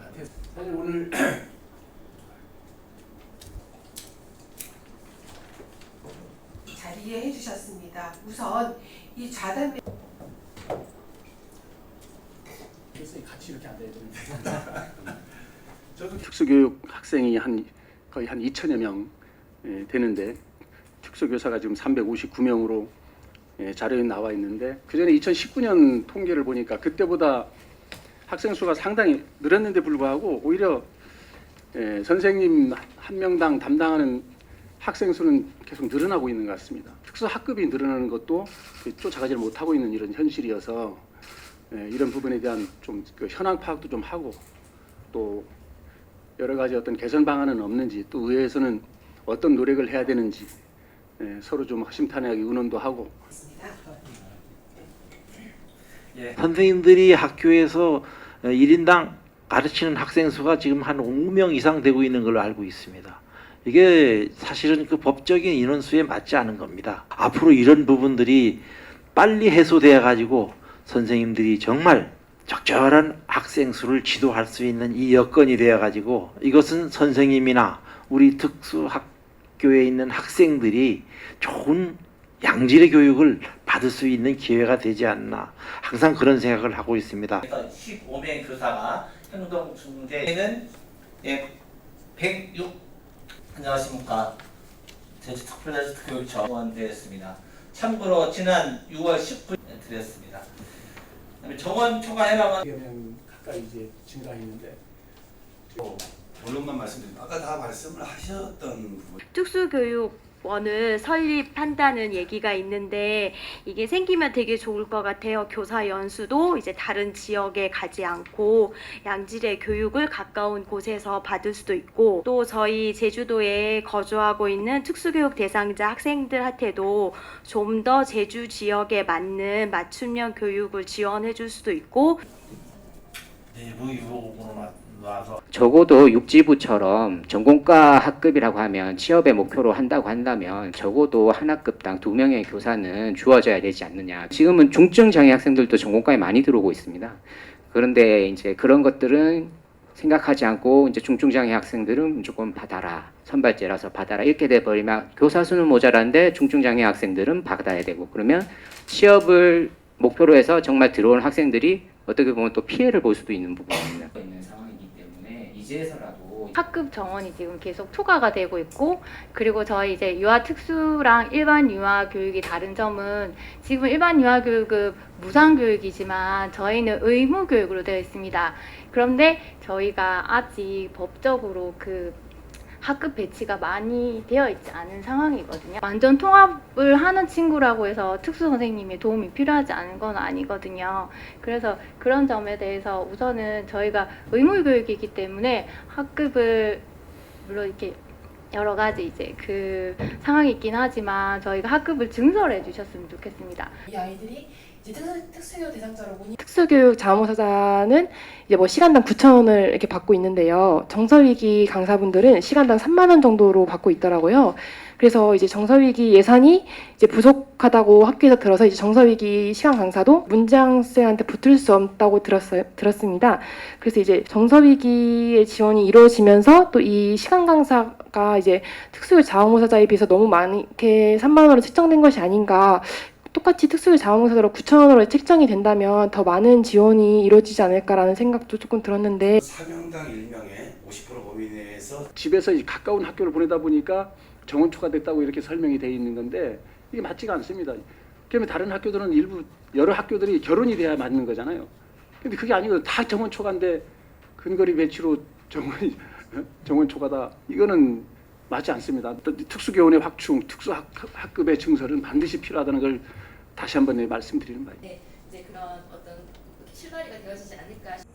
것 같아요. 사실 오늘 자리에 해주셨습니다. 우선 이 좌담 그래서 같이 이렇게 앉아야 되는데. 저도 특수교육 학생이 한 거의 한 2천여 명 예, 되는데 특수교사가 지금 359명으로 예, 자료에 나와 있는데 그 전에 2019년 통계를 보니까 그때보다 학생 수가 상당히 늘었는데 불구하고 오히려 예, 선생님 한 명당 담당하는 학생 수는 계속 늘어나고 있는 것 같습니다. 특수 학급이 늘어나는 것도 그 쫓아가지 못하고 있는 이런 현실이어서 예, 이런 부분에 대한 좀 그 현황 파악도 좀 하고 또 여러 가지 어떤 개선 방안은 없는지 또 의회에서는 어떤 노력을 해야 되는지 예, 서로 좀 허심탄회하게 의논도 하고. 예. 선생님들이 학교에서 1인당 가르치는 학생 수가 지금 한 5명 이상 되고 있는 걸로 알고 있습니다. 이게 사실은 그 법적인 인원수에 맞지 않은 겁니다. 앞으로 이런 부분들이 빨리 해소되어 가지고 선생님들이 정말 적절한 학생 수를 지도할 수 있는 이 여건이 되어 가지고 이것은 선생님이나 우리 특수 학교에 있는 학생들이 좋은 양질의 교육을 받을 수 있는 기회가 되지 않나 항상 그런 생각을 하고 있습니다. 그래서 15명의 교사가 행동 중대는 예, 106 안녕하십니까 제주 특별자치 교육청 의원되었습니다. 참고로 지난 6월 10일 드렸습니다. 그다음에 정원 초과 해방은 100여 명 가까이 이제 증가했는데 본론만 말씀드리면 아까 다 말씀을 하셨던 부분 특수교육 원을 설립한다는 얘기가 있는데 이게 생기면 되게 좋을 것 같아요. 교사 연수도 이제 다른 지역에 가지 않고 양질의 교육을 가까운 곳에서 받을 수도 있고 또 저희 제주도에 거주하고 있는 특수교육 대상자 학생들한테도 좀 더 제주 지역에 맞는 맞춤형 교육을 지원해 줄 수도 있고 내부 유보로 놔서 적어도 육지부처럼 전공과 학급이라고 하면 취업의 목표로 한다고 한다면 적어도 한 학급당 두 명의 교사는 주어져야 되지 않느냐. 지금은 중증 장애 학생들도 전공과에 많이 들어오고 있습니다. 그런데 이제 그런 것들은 생각하지 않고 이제 중증 장애 학생들은 무조건 받아라. 선발제라서 받아라. 이렇게 돼 버리면 교사 수는 모자란데 중증 장애 학생들은 받아야 되고 그러면 취업을 목표로 해서 정말 들어온 학생들이 어떻게 보면 또 피해를 볼 수도 있는 부분입니다. 이제서라도 학급 정원이 지금 계속 초과가 되고 있고 그리고 저희 이제 유아 특수랑 일반 유아 교육이 다른 점은 지금 일반 유아 교육은 무상 교육이지만 저희는 의무 교육으로 되어 있습니다. 그런데 저희가 아직 법적으로 그 학급 배치가 많이 되어 있지 않은 상황이거든요. 완전 통합을 하는 친구라고 해서 특수 선생님의 도움이 필요하지 않은 건 아니거든요. 그래서 그런 점에 대해서 우선은 저희가 의무 교육이기 때문에 학급을 물론 이렇게 여러 가지 이제 그 상황이 있긴 하지만 저희가 학급을 증설해 주셨으면 좋겠습니다. 이 아이들이 이제 특수, 특수교육 대상자로 문의 특수교육 자원봉사자는 이제 뭐 시간당 9천 원을 이렇게 받고 있는데요. 정서위기 강사분들은 시간당 3만 원 정도로 받고 있더라고요. 그래서 이제 정서위기 예산이 이제 부족하다고 학교에서 들어서 이제 정서위기 시간 강사도 문장생한테 붙을 수 없다고 들었어요, 들었습니다. 그래서 이제 정서위기의 지원이 이루어지면서 또 이 시간 강사가 이제 특수교육 자원봉사자에 비해서 너무 많게 3만 원으로 책정된 것이 아닌가 똑같이 특수교육 자원봉사자로 9천 원으로 책정이 된다면 더 많은 지원이 이루어지지 않을까라는 생각도 조금 들었는데 사명당 1명의 50% 범위 내에서 집에서 이 가까운 학교를 보내다 보니까 정원 초과됐다고 이렇게 설명이 돼 있는 건데 이게 맞지가 않습니다. 그러면 다른 학교들은 일부 여러 학교들이 결혼이 돼야 맞는 거잖아요. 근데 그게 아니고 다 정원 초과인데 근거리 배치로 정원 정원 초과다. 이거는 맞지 않습니다. 또 특수교원의 확충, 특수학급의 증설은 반드시 필요하다는 걸 다시 한번 네, 말씀드리는 바입니다. 이제 그런 어떤 실마리가 되어지지 않을까 싶-